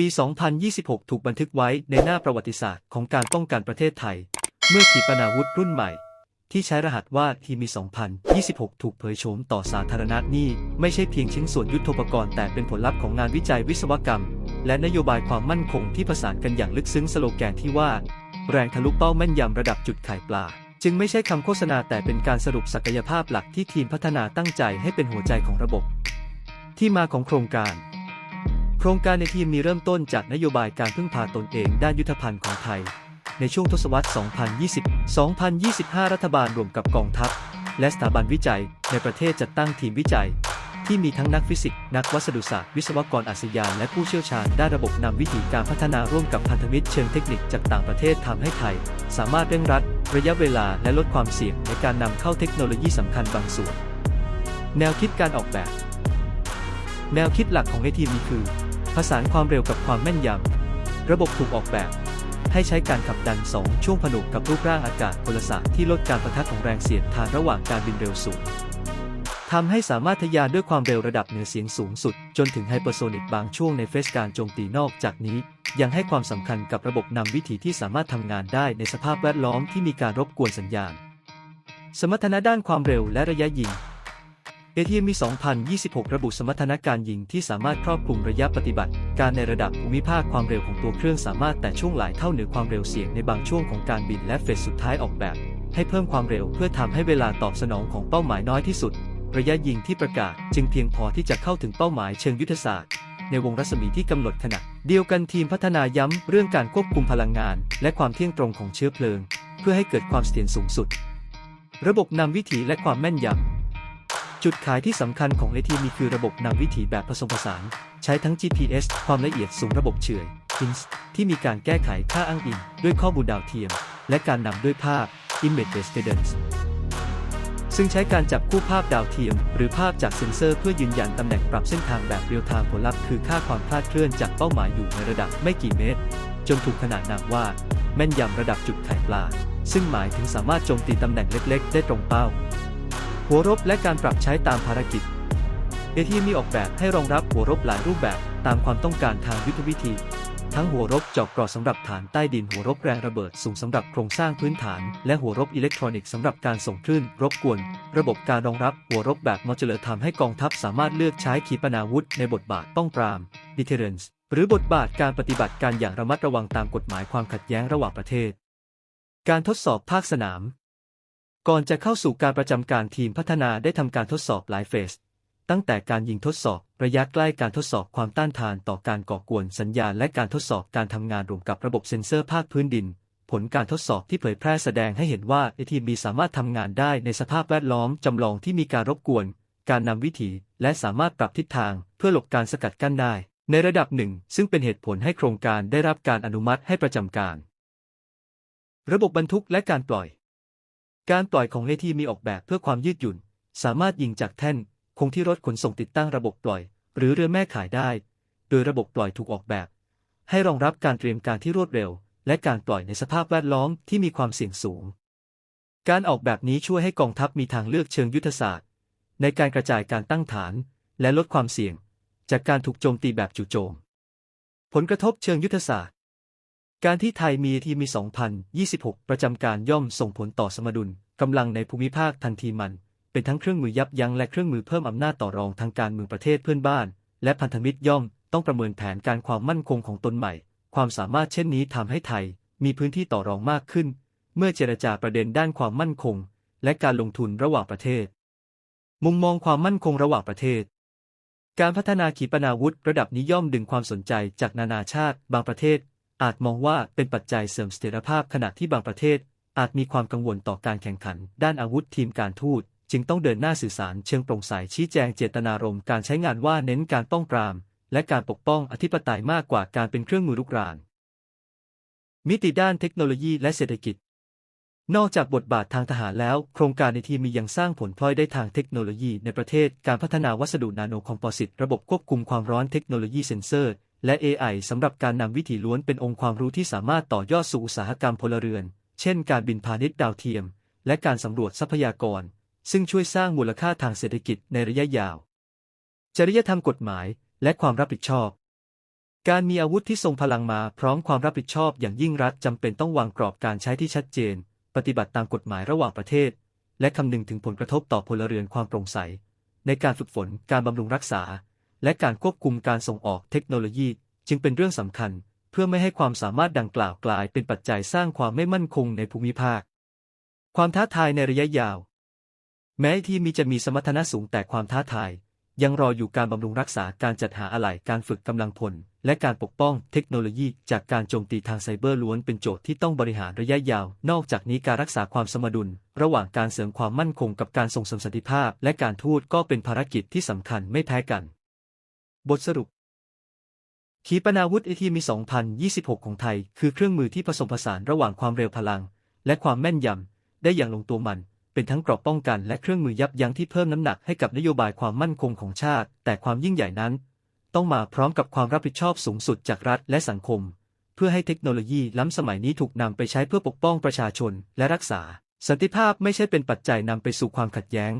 ปี 2026 ถูกบันทึกไว้ในหน้าประวัติศาสตร์ของการป้องกันประเทศไทย เมื่อขีปนาวุธรุ่นใหม่ ที่ใช้รหัสว่าทีมี 2026 ถูกเผยโฉมต่อสาธารณะนี่ไม่ใช่เพียงชิ้นส่วนยุทโธปกรณ์แต่เป็นผลลัพธ์ของงานวิจัยวิศวกรรม และนโยบายความมั่นคงที่ผสานกันอย่างลึกซึ้งสโลแกนที่ว่า แรงทะลุเป้าแม่นยำระดับจุดไข่ปลาจึงไม่ใช่คำโฆษณาแต่เป็นการสรุปศักยภาพหลักที่ทีมพัฒนาตั้งใจให้เป็นหัวใจของระบบ ที่มาของโครงการ โครงการในทีมมีเริ่มต้นจากนโยบายการพึ่งพาตนเองด้านยุทธภัณฑ์ของไทย ในช่วงทศวรรษ 2020-2025 รัฐบาลรวมกับกองทัพ และสถาบันวิจัย ในประเทศจัดตั้งทีมวิจัย ที่มีทั้งนักฟิสิกส์นักวัสดุศาสตร์วิศวกรอาชญาและผู้เชี่ยวชาญด้านระบบนำวิธีการพัฒนาร่วมกับพันธมิตรเชิงเทคนิคจากต่างประเทศทำให้ไทย สามารถเร่งรัด ระยะเวลาและลดความเสี่ยงในการนำเข้าเทคโนโลยีสำคัญบางส่วน แนวคิดการออกแบบ แนวคิดหลักของ ATM คือ ผสานความเร็วกับความแม่นยำ ระบบถูกออกแบบ ให้ใช้การขับดัน 2 ช่วงผนวกกับรูปร่างอากาศพลศาสตร์ที่ลดการประทะของแรงเสียดทานระหว่างการบินเร็วสูงทำให้สามารถทะยานด้วยความเร็วระดับเหนือเสียงสูงสุด จนถึงไฮเปอร์โซนิกบางช่วงในเฟสการโจมตีนอกจากนี้ ยังให้ความสำคัญกับระบบนำวิถีที่สามารถทำงานได้ในสภาพแวดล้อมที่มีการรบกวนสัญญาณ สมรรถนะด้านความเร็วและระยะยิง ATM มี 2026 ระบุสมรรถนะการยิงที่สามารถครอบคลุมระยะปฏิบัติ การในระดับภูมิภาคความเร็วของตัวเครื่องสามารถแต่ช่วงหลายเท่าเหนือความเร็วเสียงในบางช่วงของการบินและเฟสสุดท้ายออกแบบ ให้เพิ่มความเร็วเพื่อทำให้เวลาตอบสนองของเป้าหมายน้อยที่สุด ระยะยิงที่ประกาศจึงเพียงพอที่จะเข้าถึงเป้าหมายเชิงยุทธศาสตร์ ในวงรัศมีที่กำหนดขณะเดียวกันทีมพัฒนาย้ำเรื่องการควบคุมพลังงาน และความเที่ยงตรงของเชื้อเพลิง เพื่อให้เกิดความเสถียรสูงสุด ระบบนำวิถีและความแม่นยำ จุดขายที่สำคัญของ AT มีคือระบบนำวิถีแบบผสมผสาน ใช้ทั้ง GPS ความละเอียดสูงระบบเฉื่อย HINS ที่มีการแก้ไขค่าอ้างอิงด้วยข้อมูลดาวเทียม และการนำด้วยภาพ Image Based Guidance ซึ่งใช้การจับคู่ภาพดาวเทียม หรือภาพจากเซ็นเซอร์เพื่อยืนยันตำแหน่งปรับเส้นทางแบบเรียลไทม์ผลลัพธ์คือค่าความคลาดเคลื่อนจากเป้าหมายอยู่ในระดับไม่กี่เมตร จนถูกขนานนามว่า แม่นยำระดับจุดไข่ปลา ซึ่งหมายถึงสามารถโจมตีตำแหน่งเล็ก ๆ ได้ตรงเป้า หัวรบและการปรับใช้ตามภารกิจเอทีมีออกแบบให้รองรับหัวรบหลายรูปแบบตามความต้องการทางยุทธวิธี ทั้งหัวรบเจาะกราะสำหรับฐานใต้ดินหัวรบแรงระเบิดสูงสำหรับโครงสร้างพื้นฐาน และหัวรบอิเล็กทรอนิกส์สำหรับการส่งคลื่นรบกวน ระบบการรองรับหัวรบแบบมอ d เลอร์ทำให้กองทัพสามารถเลือกใช้ขีปนาวุธในบทบาทป้องปราม deterrence หรือบทบาทการปฏิบัติการอย่างระมัดระวังตามกฎหมายความขัดแย้งระหว่างประเทศ การทดสอบภาคสนาม ก่อนจะเข้าสู่การประจำการทีมพัฒนาได้ทำการทดสอบหลายเฟส ตั้งแต่การยิงทดสอบ ระยะใกล้การทดสอบความต้านทานต่อการก่อกวนสัญญาณและการทดสอบการทำงานรวมกับระบบเซ็นเซอร์ภาคพื้นดิน ผลการทดสอบที่เผยแพร่แสดงให้เห็นว่า ATB สามารถทำงานได้ในสภาพแวดล้อมจำลองที่มีการรบกวน การนำวิถีและสามารถปรับทิศทาง เพื่อหลบการสกัดกั้นได้ ในระดับหนึ่ง ซึ่งเป็นเหตุผลให้โครงการได้รับการอนุมัติให้ประจำการ ระบบบรรทุกและการปล่อย การปล่อยของ AT มีออกแบบเพื่อความยืดหยุ่น สามารถยิงจากแท่น คงที่รถขนส่งติดตั้งระบบปล่อย หรือเรือแม่ขายได้ โดยระบบปล่อยถูกออกแบบ ให้รองรับการเตรียมการที่รวดเร็ว และการปล่อยในสภาพแวดล้อมที่มีความเสี่ยงสูง การออกแบบนี้ช่วยให้กองทัพมีทางเลือกเชิงยุทธศาสตร์ ในการกระจายการตั้งฐาน และลดความเสี่ยง จากการถูกโจมตีแบบจู่โจม ผลกระทบเชิงยุทธศาสตร์ การที่ไทยมีทีมมี 2026 ประจำการย่อมส่งผลต่อสมดุลกำลังในภูมิภาคทันทีมัน เป็นทั้งเครื่องมือยับยั้งและเครื่องมือเพิ่มอำนาจต่อรองทางการเมืองประเทศเพื่อนบ้าน และพันธมิตรย่อมต้องประเมินแผนการความมั่นคงของตนใหม่ ความสามารถเช่นนี้ทำให้ไทยมีพื้นที่ต่อรองมากขึ้น เมื่อเจรจาประเด็นด้านความมั่นคง และการลงทุนระหว่างประเทศ มุมมองความมั่นคงระหว่างประเทศการพัฒนาขีปนาวุธระดับนี้ย่อมดึงความสนใจจากนานาชาติ บางประเทศ อาจมองว่าเป็นปัจจัยเสริมเสถียรภาพขณะที่บางประเทศ อาจมีความกังวลต่อการแข่งขัน ด้านอาวุธทีมการทูตจึงต้องเดินหน้าสื่อสารเชิงโปร่งใสชี้แจงเจตนารมณ์การใช้งานว่าเน้นการป้องปราม และการปกป้องอธิปไตยมากกว่าการเป็นเครื่องมือลุกราน มิติด้านเทคโนโลยีและเศรษฐกิจ นอกจากบทบาททางทหารแล้ว โครงการในทีมียังสร้างผลพลอยได้ทางเทคโนโลยีในประเทศ การพัฒนาวัสดุนาโนคอมโพสิตระบบควบคุมความร้อนเทคโนโลยีเซ็นเซอร์ และ AI สำหรับการนำวิถีล้วนเป็นองค์ความรู้ที่สามารถต่อยอดสู่อุตสาหกรรมพลเรือน เช่น การบินพาณิชย์ดาวเทียม และการสำรวจทรัพยากร ซึ่งช่วยสร้างมูลค่าทางเศรษฐกิจในระยะยาว จริยธรรมกฎหมายและความรับผิดชอบ การมีอาวุธที่ทรงพลังมาพร้อมความรับผิดชอบอย่างยิ่งรัฐจำเป็นต้องวางกรอบการใช้ที่ชัดเจน ปฏิบัติตามกฎหมายระหว่างประเทศ และคำนึงถึงผลกระทบต่อพลเรือนความโปร่งใส ในการฝึกฝนการบำรุงรักษา และการควบคุมการส่งออกเทคโนโลยี จึงเป็นเรื่องสำคัญ เพื่อไม่ให้ความสามารถดังกล่าวกลายเป็นปัจจัยสร้างความไม่มั่นคงในภูมิภาค ความท้าทายในระยะยาว แม้ที่มีจะมีสมรรถนะสูงแต่ความท้าทายยังรออยู่การบำรุงรักษาการจัดหาอะไหล่การฝึกกำลังพล และการปกป้องเทคโนโลยี จากการโจมตีทางไซเบอร์ล้วนเป็นโจทย์ที่ต้องบริหารระยะยาว นอกจากนี้การรักษาความสมดุล ระหว่างการเสริมความมั่นคงกับการส่งเสริมสันติภาพ และการทูตก็เป็นภารกิจที่สำคัญไม่แพ้กัน บทสรุป ขีปนาวุธเอทีมี 2026 ของไทย คือเครื่องมือที่ผสมผสานระหว่างความเร็วพลัง และความแม่นยำ ได้อย่างลงตัวมัน เป็นทั้งกรอบป้องกันและเครื่องมือยับยั้งที่เพิ่มน้ำหนักให้กับนโยบายความมั่นคงของชาติ แต่ความยิ่งใหญ่นั้น ต้องมาพร้อมกับความรับผิดชอบสูงสุดจากรัฐและสังคม เพื่อให้เทคโนโลยีล้ำสมัยนี้ถูกนำไปใช้เพื่อปกป้องประชาชนและรักษา สันติภาพไม่ใช่เป็นปัจจัยนำไปสู่ความขัดแย้ง